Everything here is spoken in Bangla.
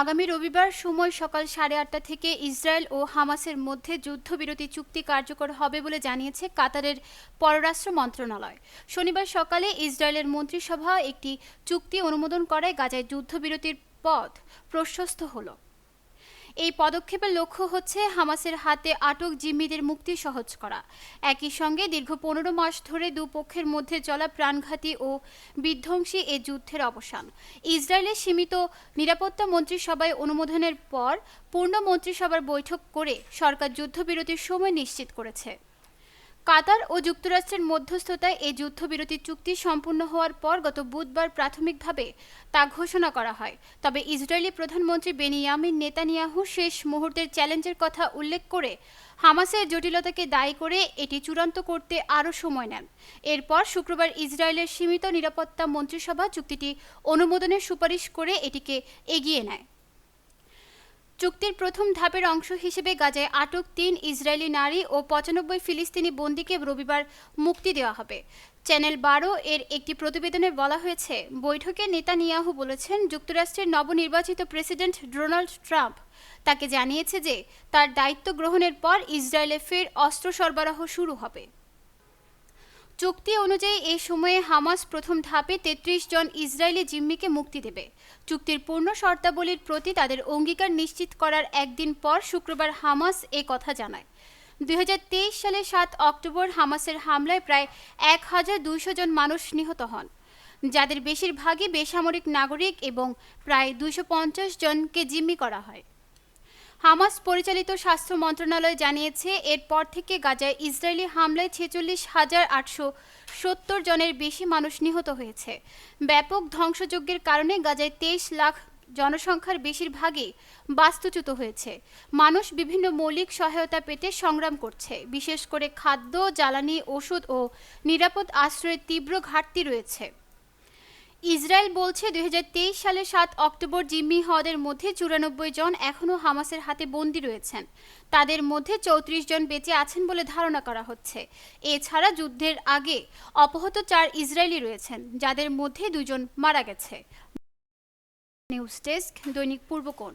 আগামী রবিবার সময় সকাল সাড়ে আটটা থেকে ইসরায়েল ও হামাসের মধ্যে যুদ্ধবিরতি চুক্তি কার্যকর হবে বলে জানিয়েছে কাতারের পররাষ্ট্র মন্ত্রণালয়। শনিবার সকালে ইসরায়েলের মন্ত্রিসভা একটি চুক্তি অনুমোদন করায় গাজায় যুদ্ধবিরতির পথ প্রশস্ত হলো। এই পদক্ষেপের লক্ষ্য হচ্ছে হামাসের হাতে আটক জিম্মিদের মুক্তি সহজ করা। একই সঙ্গে দীর্ঘ পনেরো মাস ধরে দুপক্ষের মধ্যে চলা প্রাণঘাতী ও বিধ্বংসী এ যুদ্ধের অবসান। ইসরায়েলের সীমিত নিরাপত্তা মন্ত্রিসভায় অনুমোদনের পর পূর্ণ মন্ত্রিসভার বৈঠক করে সরকার যুদ্ধবিরতির সময় নিশ্চিত করেছে। কাতার ও যুক্তরাষ্ট্রের মধ্যস্থতায় এই যুদ্ধবিরতি চুক্তি সম্পূর্ণ হওয়ার পর গত বুধবার প্রাথমিকভাবে তা ঘোষণা করা হয়। তবে ইসরায়েলি প্রধানমন্ত্রী বেনিয়ামিন নেতানিয়াহু শেষ মুহূর্তের চ্যালেঞ্জের কথা উল্লেখ করে হামাসের জটিলতাকে দায়ী করে এটি চূড়ান্ত করতে আরও সময় নেন। এরপর শুক্রবার ইসরায়েলের সীমিত নিরাপত্তা মন্ত্রিসভা চুক্তিটি অনুমোদনের সুপারিশ করে এটিকে এগিয়ে নেয়। চুক্তির প্রথম ধাপের অংশ হিসেবে গাজায় আটক তিন ইসরায়েলি নারী ও পঁচানব্বই ফিলিস্তিনি বন্দীকে রবিবার মুক্তি দেওয়া হবে। চ্যানেল বারো এর একটি প্রতিবেদনে বলা হয়েছে, বৈঠকে নেতানিয়াহু বলেছেন, যুক্তরাষ্ট্রের নবনির্বাচিত প্রেসিডেন্ট ডোনাল্ড ট্রাম্প। তাকে জানিয়েছে যে, তার দায়িত্ব গ্রহণের পর ইসরায়েলে ফের অস্ত্র সরবরাহ শুরু হবে। চুক্তি অনুযায়ী এই সময়ে হামাস প্রথম ধাপে তেত্রিশ জন ইসরায়েলি জিম্মিকে মুক্তি দেবে। চুক্তির পূর্ণ শর্তাবলীর প্রতি তাদের অঙ্গীকার নিশ্চিত করার একদিন পর শুক্রবার হামাস এ কথা জানায়। দুই হাজার তেইশ সালে সাত অক্টোবর হামাসের হামলায় প্রায় এক হাজার দুইশো জন মানুষ নিহত হন। যাদের বেশিরভাগই বেসামরিক নাগরিক এবং প্রায় পঞ্চাশ জনকে জিম্মি করা হয়। হামাস পরিচালিত স্বাস্থ্য মন্ত্রণালয় জানিয়েছে, এরপর থেকে গাজায় ইসরায়েলি হামলায় ছেচল্লিশ হাজার আটশো সত্তর জনের বেশি মানুষ নিহত হয়েছে। ব্যাপক ধ্বংসযজ্ঞের কারণে গাজায় তেইশ লাখ জনসংখ্যার বেশিরভাগই বাস্তুচ্যুত হয়েছে। মানুষ বিভিন্ন মৌলিক সহায়তা পেতে সংগ্রাম করছে। বিশেষ করে খাদ্য, জ্বালানি, ওষুধ ও নিরাপদ আশ্রয়ের তীব্র ঘাটতি রয়েছে। ইসরায়েল বলছে দুই সালের সাত অক্টোবর জিম্মি হওয়াদের মধ্যে চুরানব্বই জন এখনও হামাসের হাতে বন্দী রয়েছেন। তাদের মধ্যে চৌত্রিশ জন বেঁচে আছেন বলে ধারণা করা হচ্ছে। এছাড়া যুদ্ধের আগে অপহত চার ইসরায়েলি রয়েছেন, যাদের মধ্যে দুজন মারা গেছে। নিউজ ডেস্ক দৈনিক পূর্বকোণ।